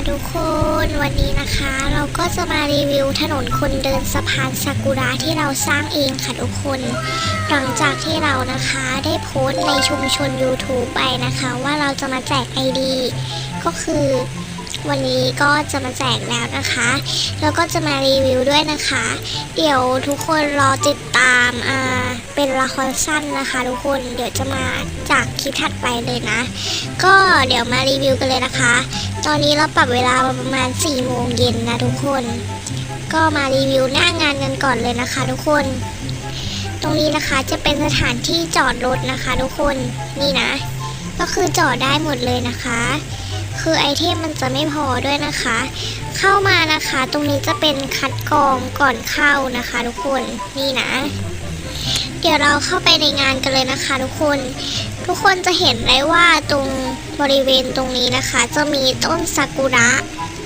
ทุกคนวันนี้นะคะ เราก็จะมารีวิวถนนคนเดินสะพานซากุระที่เราสร้างเองค่ะทุกคน หลังจากที่เรานะคะได้โพสต์ในชุมชน YouTube ไปนะคะ ว่าเราจะมาแจกไอดีก็คือวันนี้ก็จะมาแจกแล้วนะคะ แล้วก็จะมารีวิวด้วยนะคะ เดี๋ยวทุกคนรอติดตามอ่า เป็นละครสั้นนะคะทุกคนเดี๋ยวจะมาจากคลิปถัดไปเลยนะ ก็เดี๋ยวมารีวิวกันเลยนะคะ ตอนนี้เราปรับเวลามาประมาณ4โมงเย็นนะทุกคน ก็มารีวิวหน้างานกันก่อนเลยนะคะ ทุกคน ตรงนี้นะคะจะเป็นสถานที่จอดรถนะคะ ทุกคนนี่นะ ก็คือจอดได้หมดเลยนะคะคือไอเทมมันจะไม่พอด้วยนะคะ เข้ามานะคะ ตรงนี้จะเป็นคัดกรองก่อนเข้านะคะ ทุกคนนี่นะ ดี๋ยวเราเข้าไปในงานกันเลยนะคะ ทุกคน ทุกคนจะเห็นได้ว่าตรงบริเวณตรงนี้นะคะ จะมีต้นซากุระ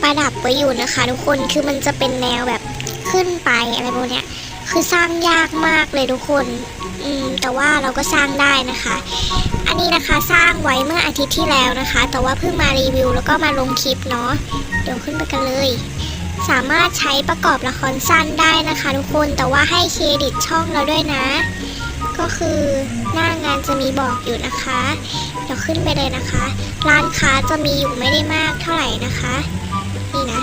ประดับไว้อยู่นะคะ ทุกคนคือมันจะเป็นแนวแบบขึ้นไปอะไรพวกเนี้ยคือสร้างยากมากเลยทุกคนอืมแต่ว่าเราก็สร้างได้นะคะ อันนี้นะคะสร้างไว้เมื่ออาทิตย์ที่แล้วนะคะ แต่ว่าเพิ่งมารีวิวแล้วก็มาลงคลิปเนาะเดี๋ยวขึ้นไปกันเลย สามารถใช้ประกอบละครสั้นได้นะคะ ทุกคนแต่ว่าให้เครดิตช่องเราด้วยนะ ก็คือหน้างานจะมีบอกอยู่นะคะ เดี๋ยวขึ้นไปเลยนะคะ ร้านค้าจะมีอยู่ไม่ได้มากเท่าไหร่นะคะ นี่นะ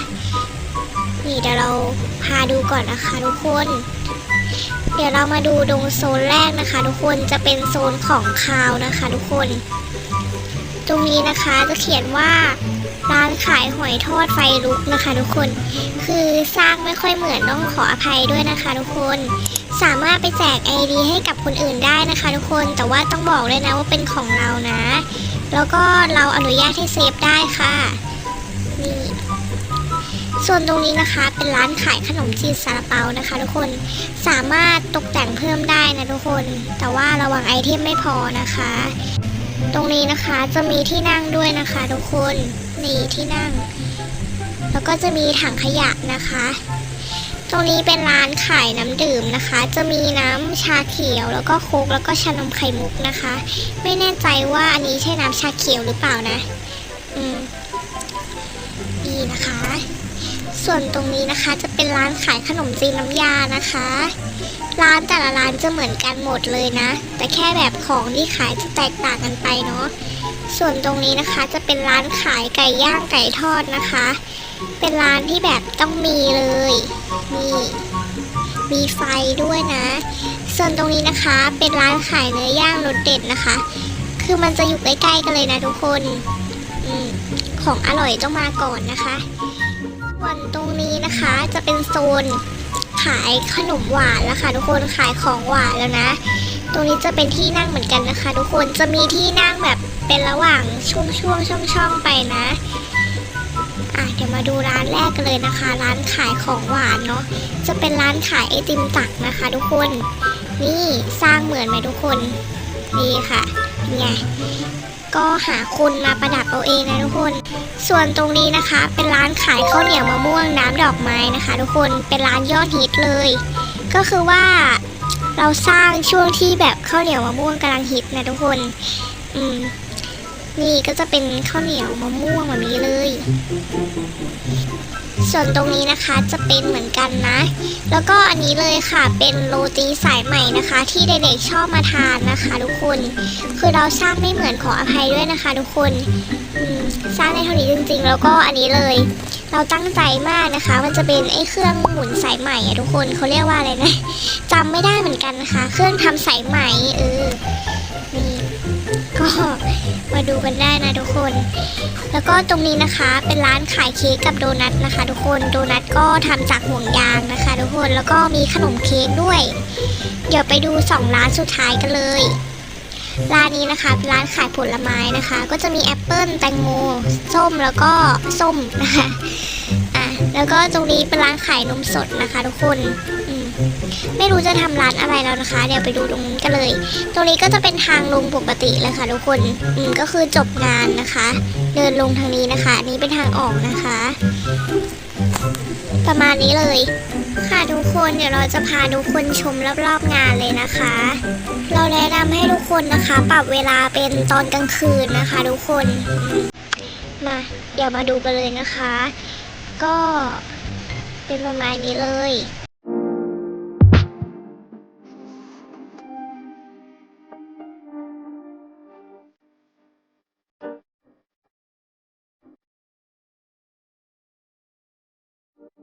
นี่เดี๋ยวเราพาดูก่อนนะคะทุกคน เดี๋ยวเรามาดูตรงโซนแรกนะคะ ทุกคนจะเป็นโซนของคาวนะคะ ทุกคน ตรงนี้นะคะจะเขียนว่า ร้านขายหอยทอดไฟลุกนะคะทุกคน คือสร้างไม่ค่อยเหมือนต้องขออภัยด้วยนะคะทุกคน สามารถไปแจก ID ให้กับคนอื่นได้นะคะทุกคน แต่ว่าต้องบอกเลยนะว่าเป็นของเรานะ แล้วก็เราอนุญาตให้เซฟได้ค่ะ นี่ ส่วนตรงนี้นะคะเป็นร้านขายขนมจีนซาลาเปานะคะ ทุกคน สามารถตกแต่งเพิ่มได้นะทุกคน แต่ว่าระวังไอเทมไม่พอนะคะ ตรงนี้นะคะจะมีที่นั่งด้วยนะคะทุกคนนี่ที่นั่ง แล้วก็จะมีถังขยะนะคะ ตรงนี้เป็นร้านขายน้ำดื่มนะคะ จะมีน้ำชาเขียวแล้วก็โค้กแล้วก็ชานมไข่มุกนะคะ ไม่แน่ใจว่าอันนี้ใช่น้ำชาเขียวหรือเปล่านะ อืมนี่นะคะ ส่วนตรงนี้นะคะจะเป็นร้านขายขนมจีนน้ำยานะคะ ร้านแต่ละร้านจะเหมือนกันหมดเลยนะ แต่แค่แบบของที่ขายจะแตกต่างกันไปเนาะส่วนตรงนี้นะคะจะเป็นร้านขายไก่ย่างไก่ทอดนะคะ เป็นร้านที่แบบต้องมีเลยนี่มีไฟด้วยนะ ส่วนตรงนี้นะคะเป็นร้านขายเนื้อย่างรสเด็ดนะคะ คือมันจะอยู่ใกล้ๆกันเลยนะทุกคนอของอร่อยต้องมาก่อนนะคะ ส่วนตรงนี้นะคะจะเป็นโซนขายขนมหวานแล้วค่ะทุกคนขายของหวานแล้วนะ ตรงนี้จะเป็นที่นั่งเหมือนกันนะคะ ทุกคนจะมีที่นั่งแบบเป็นระหว่างช่วงช่วงช่องช่องไปนะอะเดี๋ยวมาดูร้านแรกกันเลยนะคะ ร้านขายของหวานเนาะจะเป็นร้านขายไอติมตักนะคะ ทุกคนนี่สร้างเหมือนไหมทุกคนนี่ค่ะเป็นไง ก็หาคนมาประดับเอาเองนะทุกคน ส่วนตรงนี้นะคะ เป็นร้านขายข้าวเหนียวมะม่วงน้ำดอกไม้นะคะ ทุกคนเป็นร้านยอดฮิตเลย ก็คือว่าเราสร้างช่วงที่แบบข้าวเหนียวมะม่วงกำลังฮิตนะทุกคน อืม นี่ก็จะเป็นข้าวเหนียวมะม่วงแบบนี้เลย ส่วนตรงนี้นะคะจะเป็นเหมือนกันนะ แล้วก็อันนี้เลยค่ะเป็นโรตีสายใหม่นะคะ ที่เด็กๆชอบมาทานนะคะ ทุกคน คือเราสร้างไม่เหมือนขออภัยด้วยนะคะ ทุกคนสร้างได้เท่านี้จริง ๆ แล้วก็อันนี้เลย เราตั้งใจมากนะคะ มันจะเป็นไอ้เครื่องหมุนสายใหม่อะทุกคนเขาเรียกว่าอะไรนะจำไม่ได้เหมือนกันนะคะ เครื่องทำสายไหม่เออนี่ก็ มาดูกันได้นะทุกคน แล้วก็ตรงนี้นะคะเป็นร้านขายเค้กกับโดนัทนะคะ ทุกคนโดนัทก็ทำจากห่วงยางนะคะ ทุกคนแล้วก็มีขนมเค้กด้วย เดี๋ยวไปดูสองร้านสุดท้ายกันเลยร้านนี้นะคะเป็นร้านขายผลไม้นะคะ ก็จะมีแอปเปิ้ลแตงโมส้มแล้วก็ส้มนะคะอะแล้วก็ตรงนี้เป็นร้านขายนมสดนะคะ ทุกคน ไม่รู้จะทำร้านอะไรแล้วนะคะ เดี๋ยวไปดูตรงนู้นกันเลย ตรงนี้ก็จะเป็นทางลงปกติเลยค่ะทุกคนอืมก็คือจบงานนะคะ เดินลงทางนี้นะคะอันนี้เป็นทางออกนะคะ ประมาณนี้เลย ค่ะทุกคนเดี๋ยวเราจะพาทุกคนชมรอบๆงานเลยนะคะ เราแนะนำให้ทุกคนนะคะ ปรับเวลาเป็นตอนกลางคืนนะคะ ทุกคนมาเดี๋ยวมาดูกันเลยนะคะ ก็เป็นประมาณนี้เลย